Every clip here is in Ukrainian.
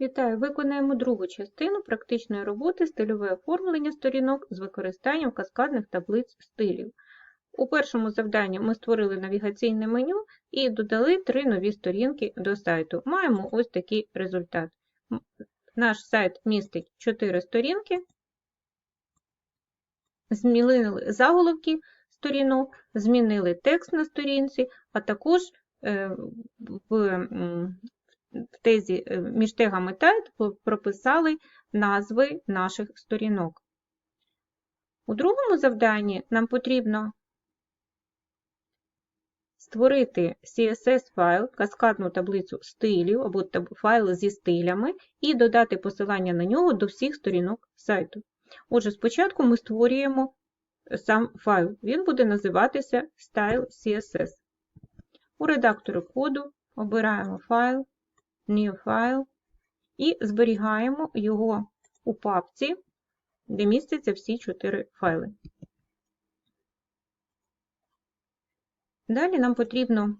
Вітаю! Виконаємо другу частину практичної роботи стильове оформлення сторінок з використанням каскадних таблиць стилів. У першому завданні ми створили навігаційне меню і додали три нові сторінки до сайту. Маємо ось такий результат. Наш сайт містить 4 сторінки. Змінили заголовки сторінок, змінили текст на сторінці, а також е, в в тезі е, між тегами type прописали назви наших сторінок. У другому завданні нам потрібно створити CSS-файл, каскадну таблицю стилів або файл зі стилями і додати посилання на нього до всіх сторінок сайту. Отже, спочатку ми створюємо сам файл. Він буде називатися Style CSS. У редакторі коду обираємо файл, New File і зберігаємо його у папці, де містяться всі чотири файли. Далі нам потрібно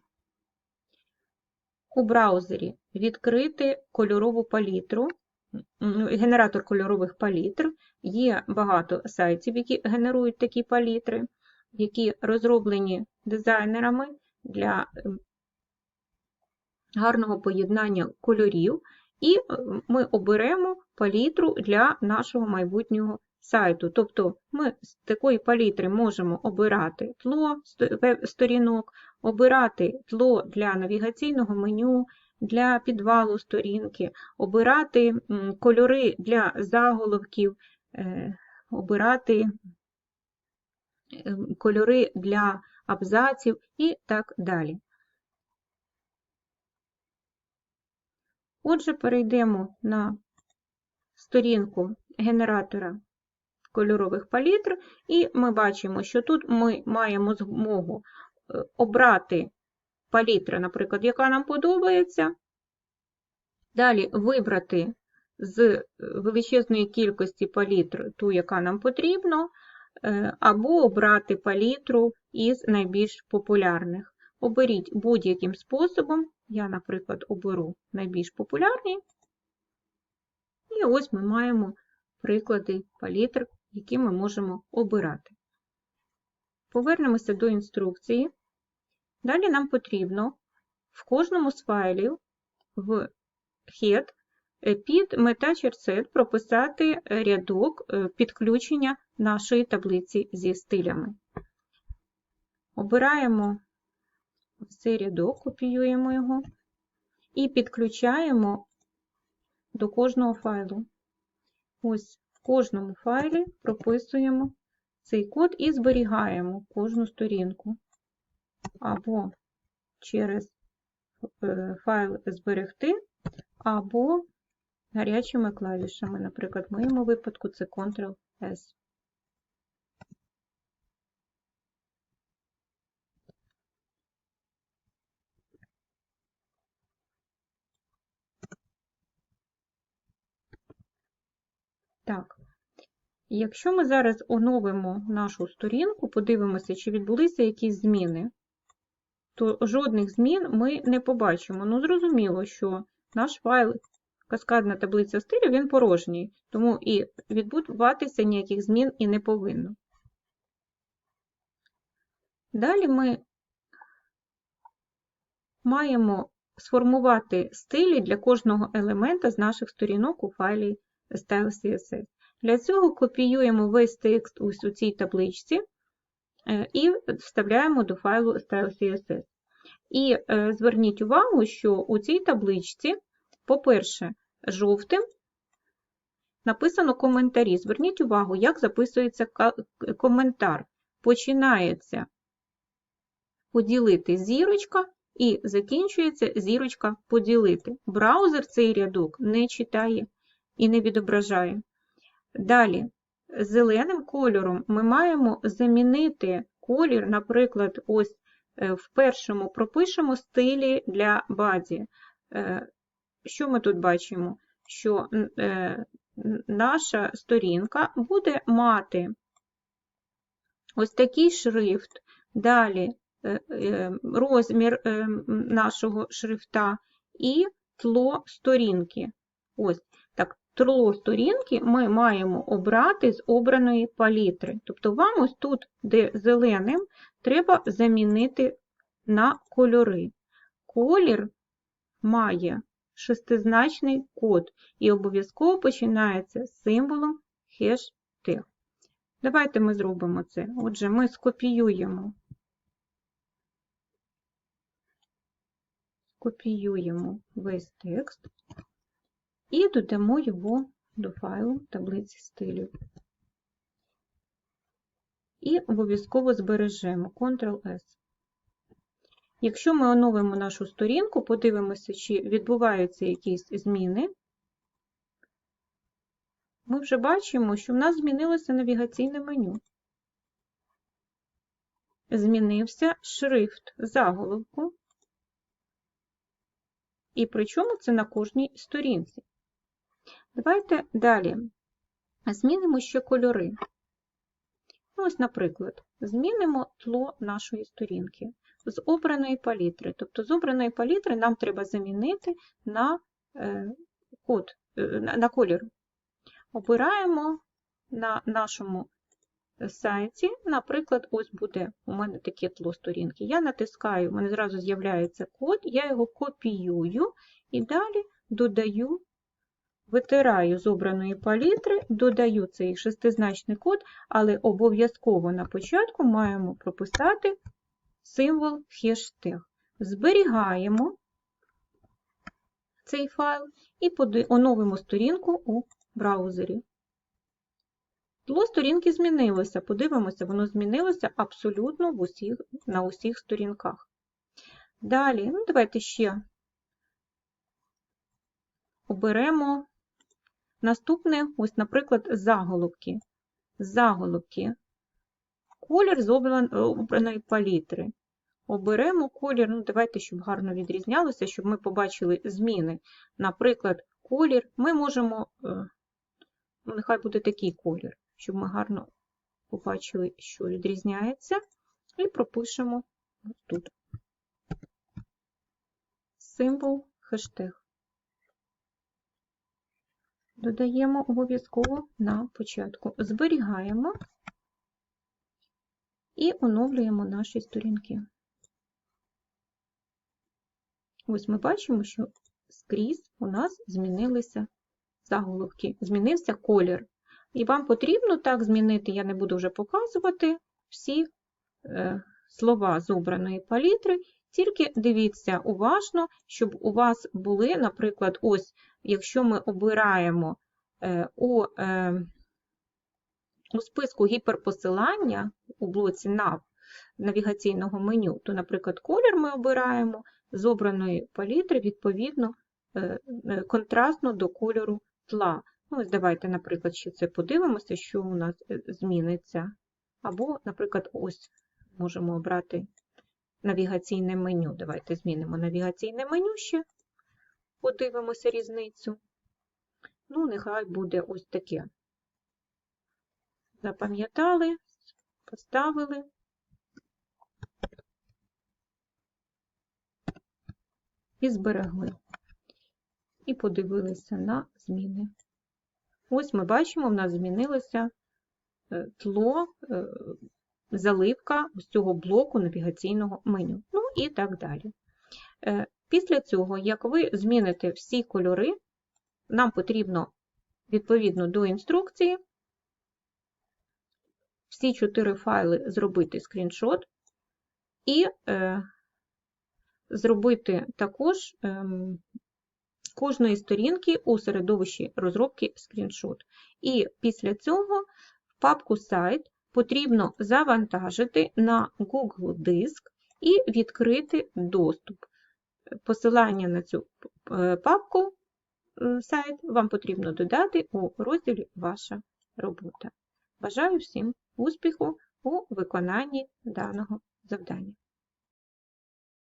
у браузері відкрити кольорову палітру, генератор кольорових палітр. Є багато сайтів, які генерують такі палітри, які розроблені дизайнерами для гарного поєднання кольорів, і е, ми оберемо палітру для нашого майбутнього сайту. Тобто ми з такої палітри можемо обирати тло сторінок, обирати тло для навігаційного меню, для підвалу сторінки, обирати кольори для заголовків, е, обирати кольори для абзаців і так далі. Отже, перейдемо на сторінку генератора кольорових палітр, і ми бачимо, що тут ми маємо змогу е, обрати палітру, наприклад, яка нам подобається. Далі вибрати з е, величезної кількості палітр ту, яка нам потрібна, е, або обрати палітру із найбільш популярних. Оберіть будь-яким способом. Я, наприклад, оберу найбільш популярні. І ось ми маємо приклади палітр, які ми можемо обирати. Повернемося до інструкції. Далі нам потрібно в кожному з файлів в head е, під meta прописати рядок е, підключення нашої таблиці зі стилями. Обираємо цей рядок, копіюємо його і підключаємо до кожного файлу. Ось в кожному файлі прописуємо цей код і зберігаємо кожну сторінку. Або через е, файл зберегти, або гарячими клавішами. Наприклад, в моєму випадку це Ctrl-S. Так, якщо ми зараз оновимо нашу сторінку, подивимося, чи відбулися якісь зміни, то жодних змін ми не побачимо. Ну, зрозуміло, що наш файл, каскадна таблиця стилю, він порожній, тому і відбуватися ніяких змін і не повинно. Далі ми маємо сформувати стилі для кожного елемента з наших сторінок у файлі Style CSS. Для цього копіюємо весь текст ось у цій табличці е, і вставляємо до файлу Style CSS. І е, зверніть увагу, що у цій табличці, по-перше, жовтим написано коментарі. Зверніть увагу, як записується коментар. Починається поділити зірочка і закінчується зірочка поділити. Браузер цей рядок не читає і не відображає. Далі, зеленим кольором ми маємо замінити колір, наприклад, ось е, в першому пропишемо стилі для баді. Е, Що ми тут бачимо? Що е, наша сторінка буде мати ось такий шрифт, далі розмір нашого шрифта і тло сторінки. Ось тло сторінки ми маємо обрати з обраної палітри. Тобто вам ось тут, де зеленим, треба замінити на кольори. Колір має шестизначний код і обов'язково починається з символом хештег. Давайте ми зробимо це. Отже, ми скопіюємо. Копіюємо весь текст і додамо його до файлу таблиці стилів. І обов'язково збережемо Ctrl-S. Якщо ми оновимо нашу сторінку, подивимося, чи відбуваються якісь зміни, ми вже бачимо, що в нас змінилося навігаційне меню. Змінився шрифт заголовку, і причому це на кожній сторінці. Давайте далі змінимо ще кольори. Ось, наприклад, змінимо тло нашої сторінки з обраної палітри. Тобто з обраної палітри нам треба замінити на е, код, е, на колір. Обираємо на нашому сайті, наприклад, ось буде у мене таке тло сторінки. Я натискаю, у мене зразу з'являється код, я його копіюю і далі додаю, витираю з обраної палітри, додаю цей шестизначний код, але обов'язково на початку маємо прописати символ хештег. Зберігаємо цей файл і оновимо сторінку у браузері. Тло сторінки змінилося. Подивимося, воно змінилося абсолютно в усіх, на усіх сторінках. Далі, ну, давайте ще оберемо наступне, ось, наприклад, заголовки. Заголовки. Колір з обраної палітри. Оберемо колір, ну давайте, щоб гарно відрізнялося, щоб ми побачили зміни. Наприклад, колір ми можемо, е, ну, нехай буде такий колір щоб ми гарно побачили, що відрізняється, і пропишемо тут символ хештег. Додаємо обов'язково на початку. Зберігаємо і оновлюємо наші сторінки. Ось ми бачимо, що скрізь у нас змінилися заголовки, змінився колір. І вам потрібно так змінити, я не буду вже показувати всі е, слова з обраної палітри, тільки дивіться уважно, щоб у вас були, наприклад, ось, якщо ми обираємо е, у, е, у списку гіперпосилання у блоці NAV навігаційного меню, то, наприклад, колір ми обираємо з обраної палітри, відповідно, контрастно до кольору тла. Ну, ось давайте, наприклад, ще це подивимося, що у нас е, зміниться. Або, наприклад, ось можемо обрати навігаційне меню. Давайте змінимо навігаційне меню ще, подивимося різницю. Ну, нехай буде ось таке. Запам'ятали, поставили. І зберегли. І подивилися на зміни. Ось ми бачимо, в нас змінилося е, тло, е, заливка з цього блоку навігаційного меню. Ну і так далі. Е, після цього, як ви зміните всі кольори, нам потрібно, відповідно до інструкції, всі чотири файли зробити скріншот і зробити також ем, кожної сторінки у середовищі розробки скріншот. І після цього в папку сайт потрібно завантажити на Google диск і відкрити доступ. Посилання на цю е, папку сайт вам потрібно додати у розділі Ваша робота. Бажаю всім успіху у виконанні даного завдання.